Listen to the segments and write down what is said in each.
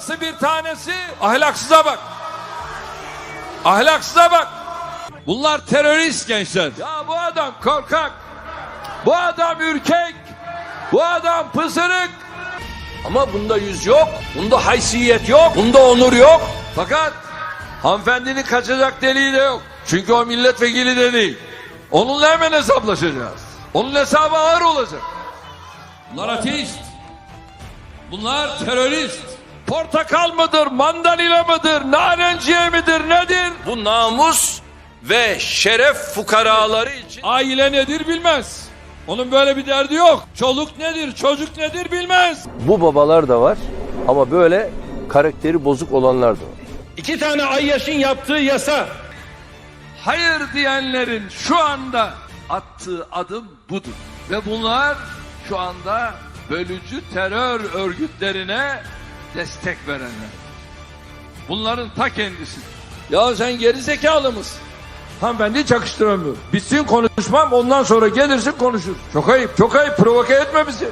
Dahası bir tanesi ahlaksıza bak. Ahlaksıza bak. Bunlar terörist gençler. Ya bu adam korkak. Bu adam ürkek. Bu adam pısırık. Ama bunda yüz yok. Bunda haysiyet yok. Bunda onur yok. Fakat hanımefendinin kaçacak deliği de yok. Çünkü o milletvekili de değil. Onunla hemen hesaplaşacağız. Onun hesabı ağır olacak. Bunlar ateist. Bunlar terörist. Portakal mıdır, mandalina mıdır, narenciye midir, nedir? Bu namus ve şeref fukaraları için aile nedir bilmez. Onun böyle bir derdi yok. Çoluk nedir, çocuk nedir bilmez. Bu babalar da var ama böyle karakteri bozuk olanlar da var. İki tane Ayyaş'ın yaptığı yasa Hayır diyenlerin şu anda attığı adım budur. Ve bunlar şu anda bölücü terör örgütlerine destek verenler. Bunların ta kendisi. Ya sen geri zekalı mısın? Hanımefendi çakıştıramıyor. Bitsin konuşmam ondan sonra gelirsin konuşur. Çok ayıp çok ayıp provoke etme bizi.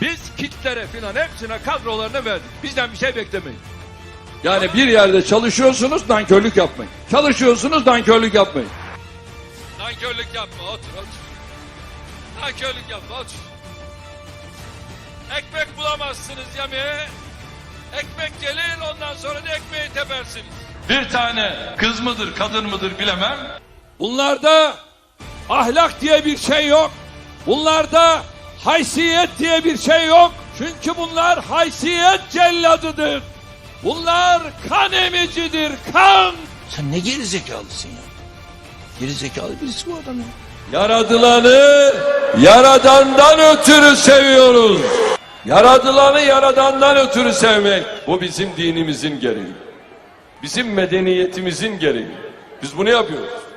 Biz kitlere filan hepsine kadrolarını verdik. Bizden bir şey beklemeyin. Yani bir yerde çalışıyorsunuz nankörlük yapmayın. Çalışıyorsunuz nankörlük yapmayın. Nankörlük yapma otur otur. Nankörlük yapma otur. Ekmek bulamazsınız yemeğe. Ekmek gelir ondan sonra da ekmeği tepersiniz. Bir tane kız mıdır kadın mıdır bilemem. Bunlarda ahlak diye bir şey yok. Bunlarda haysiyet diye bir şey yok. Çünkü bunlar haysiyet celladıdır. Bunlar kan emicidir, kan. Sen ne geri zekalısın ya? Geri zekalı birisi bu adam ya. Yaradılanı yaradandan ötürü seviyoruz. Yaradılanı yaradandan ötürü sevmek. Bu bizim dinimizin gereği. Bizim medeniyetimizin gereği. Biz bunu yapıyoruz.